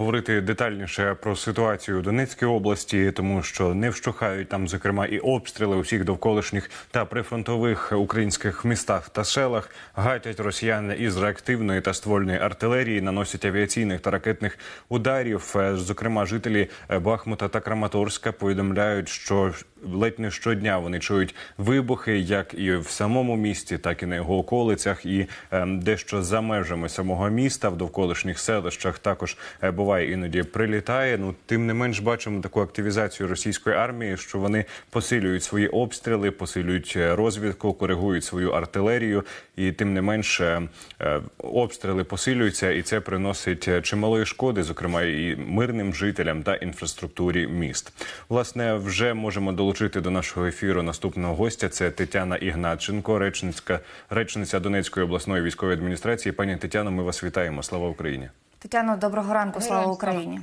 Говорити детальніше про ситуацію у Донецькій області, тому що не вщухають там, зокрема, і обстріли у всіх довколишніх та прифронтових українських містах та селах. Гатять росіяни із реактивної та ствольної артилерії, наносять авіаційних та ракетних ударів. Е, Зокрема, жителі е, Бахмута та Краматорська повідомляють, що ледь не щодня вони чують вибухи, як і в самому місті, так і на його околицях, і е, дещо за межами самого міста в довколишніх селищах також е, буває іноді прилітає. Ну тим не менш бачимо таку активізацію російської армії, що вони посилюють свої обстріли, посилюють е, розвідку, коригують свою артилерію, і тим не менш е, е, обстріли посилюються, і це приносить е, чималої шкоди, зокрема і мирним жителям та інфраструктурі міст. Власне, вже можемо долучити до нашого ефіру наступного гостя. Це Тетяна Ігнатченко, речницька речниця Донецької обласної військової адміністрації. Пані Тетяно, ми вас вітаємо. Слава Україні. Тетяно, доброго ранку, слава Україні.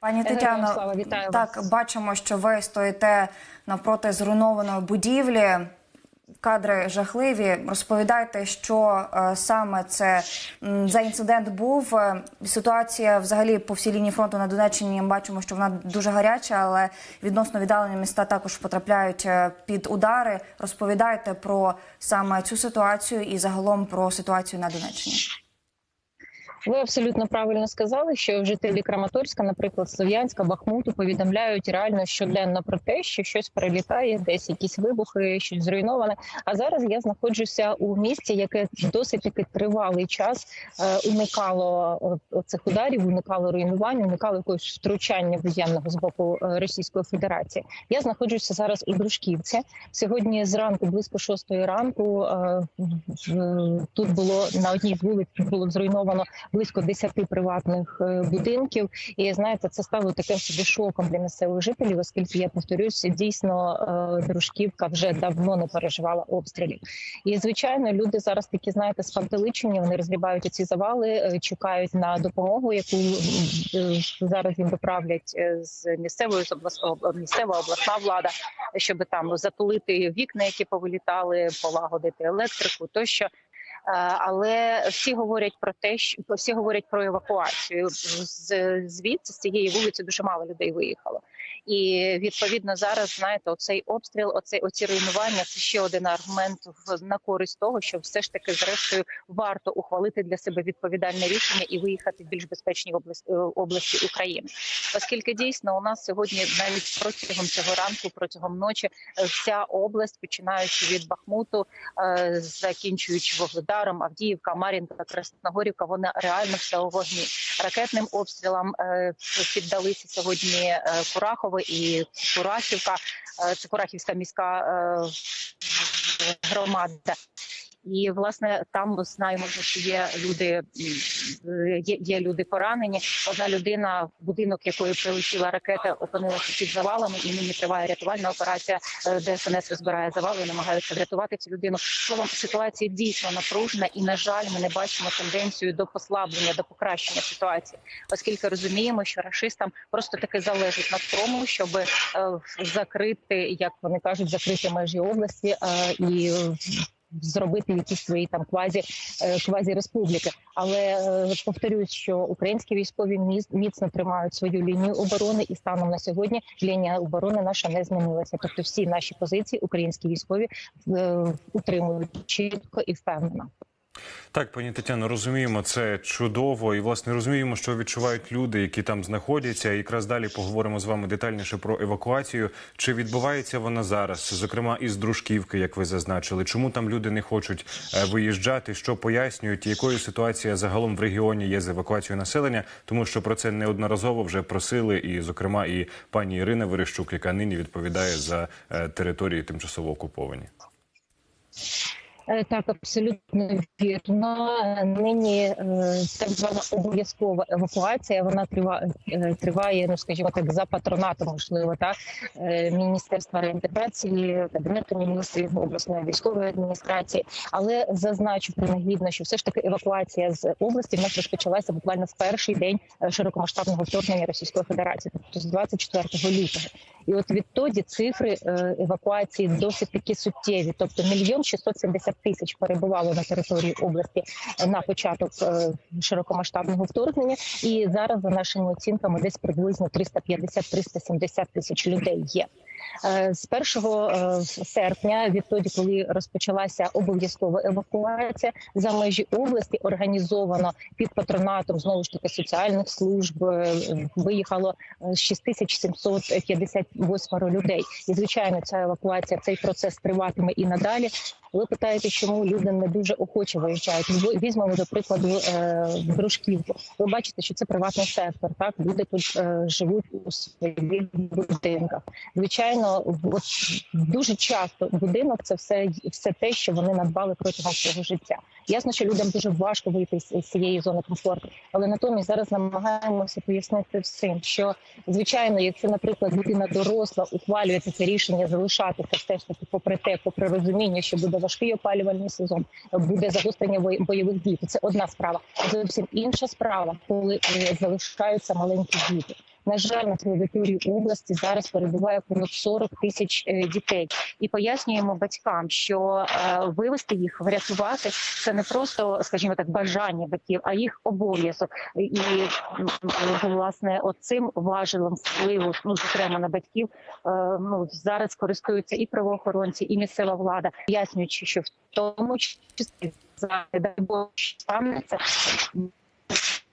Пані Тетяно, слава, вітаю так вас. бачимо, що ви стоїте навпроти зруйнованої будівлі. Кадри жахливі. Розповідайте, що е, саме це за інцидент був. Е, Ситуація взагалі по всій лінії фронту на Донеччині. Ми бачимо, що вона дуже гаряча, але відносно віддалені міста також потрапляють е, під удари. Розповідайте про саме цю ситуацію і загалом про ситуацію на Донеччині. Ви абсолютно правильно сказали, що жителі Краматорська, наприклад, Слов'янська, Бахмуту, повідомляють реально щоденно про те, що щось перелітає, десь якісь вибухи, щось зруйноване. А зараз я знаходжуся у місті, яке досить таки тривалий час е, уникало е, цих ударів, уникало руйнувань, уникало якогось втручання воєнного з боку е, Російської Федерації. Я знаходжуся зараз у Дружківці. Сьогодні зранку, близько шостої ранку, тут було на одній з вулиць було зруйновано близько 10 приватних е, будинків. І знаєте, це стало таким собі шоком для місцевих жителів, оскільки я повторюсь, дійсно е, дружківка вже давно не переживала обстрілів. І звичайно, люди зараз такі знаєте спантеличені. Вони розгрібають ці завали, е, чекають на допомогу, яку зараз їм доправлять з місцевої з місцева обласна влада, щоб там затулити вікна, які повилітали, полагодити електрику, тощо. Е, Але всі говорять про те, що всі говорять про евакуацію. З звідси з цієї вулиці дуже мало людей виїхало. І відповідно зараз знаєте, оцей обстріл, оцей оці руйнування це ще один аргумент на користь того, що все ж таки зрештою варто ухвалити для себе відповідальне рішення і виїхати в більш безпечні області, області України, оскільки дійсно у нас сьогодні навіть протягом цього ранку, протягом ночі, е, вся область, починаючи від Бахмуту, е, закінчуючи Вугледаром, Авдіївка, Мар'їнка, Красногорівка, вона реально вся у вогні. Ракетним обстрілам е, піддалися сьогодні е, Курахове і Курахівка. Це Курахівська міська е, громада. І власне там знаємо, що є люди, є, є люди поранені. Одна людина, будинок якої прилетіла ракета, опинилася під завалами, і нині триває рятувальна операція, е, де СНС розбирає завали, і намагаються врятувати цю людину. Словом, ситуація дійсно напружена, і на жаль, ми не бачимо тенденцію до послаблення, до покращення ситуації, оскільки розуміємо, що рашистам просто таки залежить на тому, щоб е, закрити, як вони кажуть, закрити межі області е, і зробити якісь свої там квазі е, квазі республіки. Але е, повторюсь, що українські військові міц- міцно тримають свою лінію оборони, і станом на сьогодні лінія оборони наша не змінилася. Тобто, всі наші позиції українські військові е, утримують чітко і впевнено. Так, пані Тетяно, розуміємо, це чудово, і власне розуміємо, що відчувають люди, які там знаходяться. Якраз далі поговоримо з вами детальніше про евакуацію. Чи відбувається вона зараз, зокрема із дружківки, як ви зазначили? Чому там люди не хочуть е, виїжджати? Що пояснюють? Якою ситуація загалом в регіоні є з евакуацією населення? Тому що про це неодноразово вже просили, і зокрема і пані Ірина Верещук, яка нині відповідає за е, території тимчасово окуповані. Е, Так, абсолютно вірно. Е, Нині е, так звана обов'язкова евакуація. Вона триває, триває, ну скажімо так, за патронатом, можливо, так е, міністерства реінтеграції, кабінету міністрів обласної військової адміністрації. Але зазначу принагідно, що все ж таки евакуація з області в нас розпочалася буквально в перший день е, широкомасштабного вторгнення Російської Федерації, тобто з 24 лютого. І от відтоді цифри е, евакуації досить таки суттєві. Тобто мільйон 670 тисяч перебувало на території області на початок е, широкомасштабного вторгнення. І зараз, за нашими оцінками, десь приблизно 350-370 тисяч людей є. Е, З 1 е, серпня, відтоді, коли розпочалася обов'язкова евакуація за межі області, організовано під патронатом знову ж таки соціальних служб. е, Виїхало е, 6758 людей. І звичайно, ця евакуація, цей процес триватиме і надалі. Ви питаєте, чому люди не дуже охоче виїжджають? Ви- Візьмемо до прикладу дружківку. Ви бачите, що це приватний сектор. Так люди тут живуть у своїх будинках. Звичайно, в- от дуже часто будинок це все, все те, що вони надбали протягом свого життя. Ясно, що людям дуже важко вийти з цієї зони комфорту, але натомість зараз намагаємося пояснити всім, що звичайно, якщо, наприклад, людина доросла ухвалюється це рішення залишатися все ж таки, попри те, попри розуміння, що буде важкий опалювальний сезон, буде загострення бой- бойових дій, це одна справа. Зовсім інша справа, коли е, залишаються маленькі діти. На жаль, на території області зараз перебуває понад 40 тисяч е, дітей, і пояснюємо батькам, що е, вивести їх, врятувати це не просто, скажімо так, бажання батьків, а їх обов'язок. І власне, оцим важелем впливу, ну зокрема на батьків, е, ну зараз користуються і правоохоронці, і місцева влада, пояснюючи, що в тому числі дай Бог станеться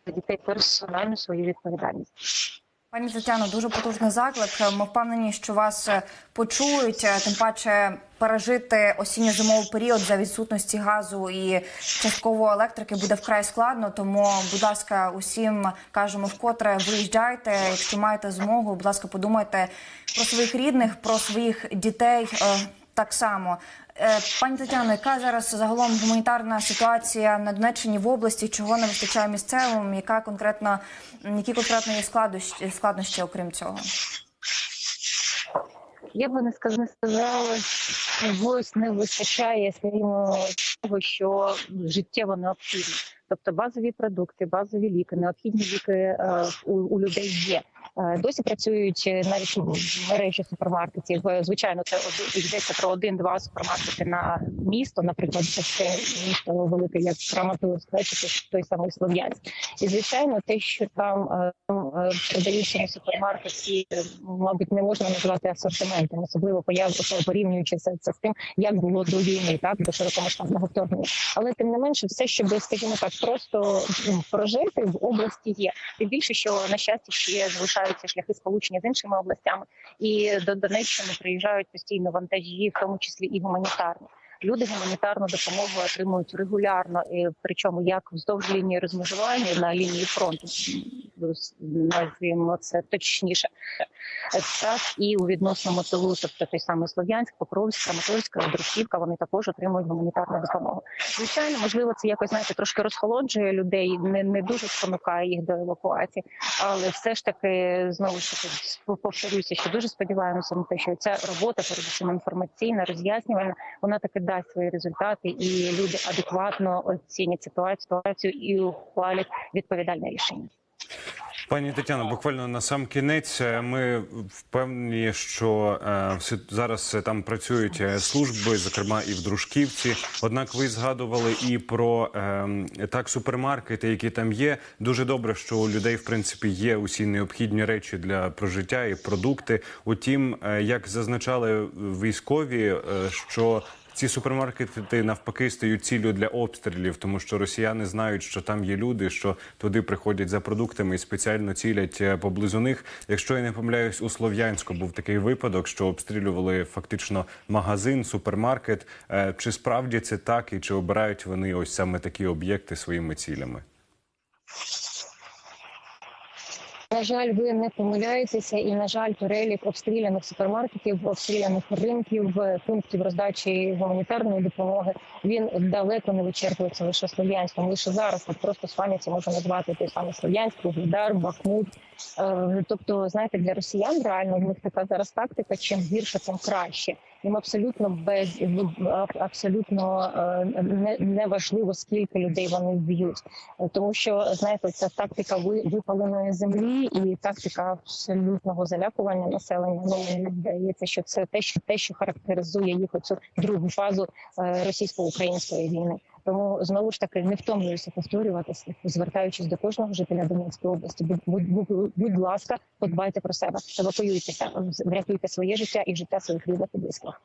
дітей персональну свою відповідальність. Пані Тетяно, дуже потужний заклик. Ми впевнені, що вас е, почують. е, Тим паче пережити осінньо-зимовий період за відсутності газу і частково електрики буде вкрай складно. Тому, будь ласка, усім кажемо вкотре виїжджайте. Якщо маєте змогу, будь ласка, подумайте про своїх рідних, про своїх дітей. е, Так само, пані Тетяно, яка зараз загалом гуманітарна ситуація на Донеччині в області? Чого не вистачає місцевим? Яка конкретно які конкретно є складнощі, складнощі окрім цього? Я би не сказ- не сказала, що ось не вистачає, скажімо, того, що життєво необхідно. Тобто базові продукти, базові ліки, необхідні ліки е, у, у людей є. Е, Досі працюють е, навіть мережі супермаркетів. Е, Звичайно, це йдеться про один-два супермаркети на місто. Наприклад, це місто велике, як Краматорськ, чи той самий Слов'янськ. І звичайно, те, що там продаються на супермаркеті, мабуть, не можна назвати асортиментом, особливо порівнюючи це, з тим, як було до війни, так до широкомасштабного вторгнення. Але тим не менше, все, щоб скажімо так, просто прожити в області є. Тим більше, що на щастя ще залишаються шляхи сполучення з іншими областями, і до Донеччини приїжджають постійно вантажі, в тому числі і гуманітарні. Люди гуманітарну допомогу отримують регулярно, причому як вздовж лінії розмежування на лінії фронту, назвімо це точніше, так і у відносному тилу, тобто той самий Слов'янськ, Покровськ, Краматорська, Дружківка, вони також отримують гуманітарну допомогу. Звичайно, можливо, це якось знаєте трошки розхолоджує людей, не, не дуже спонукає їх до евакуації, але все ж таки знову ж таки повторюся, що дуже сподіваємося на те, що ця робота, передусім інформаційна, роз'яснювальна, вона таки дасть свої результати, і люди адекватно оцінять ситуацію і ухвалять відповідальне рішення. Пані Тетяно, буквально на сам кінець е, ми впевнені, що е, зараз е, там працюють е, служби, зокрема і в Дружківці. Однак ви згадували і про е, так супермаркети, які там є. Дуже добре, що у людей в принципі є усі необхідні речі для прожиття і продукти. Утім, е, як зазначали військові, е, що ці супермаркети навпаки стають ціллю для обстрілів, тому що росіяни знають, що там є люди, що туди приходять за продуктами і спеціально цілять е, поблизу них. Якщо я не помиляюсь, у Слов'янську був такий випадок, що обстрілювали фактично магазин, супермаркет. Е, Чи справді це так, і чи обирають вони ось саме такі об'єкти своїми цілями? На жаль, ви не помиляєтеся, і на жаль, перелік обстріляних супермаркетів, обстріляних ринків, е, пунктів роздачі гуманітарної допомоги він далеко не вичерпується лише слов'янськом. Лише зараз от просто з пам'яті можна назвати той самий Слов'янськ, Вугледар, Бахмут. Е, Тобто, знаєте, для росіян реально в них така зараз тактика. Чим гірше, тим краще. Їм абсолютно без абсолютно неважливо, не, не скільки людей вони вб'ють, Е, тому що знаєте, ця тактика ви- випаленої землі і тактика абсолютного залякування населення. Ну мені здається, що це те, що те, що характеризує їх оцю другу фазу е, російсько-української війни. Тому знову ж таки не втомлююся повторюватися, звертаючись до кожного жителя Донецької області. Будь, будь, будь, ласка, подбайте про себе, евакуюйтеся, врятуйте своє життя і життя своїх рідних і близьких.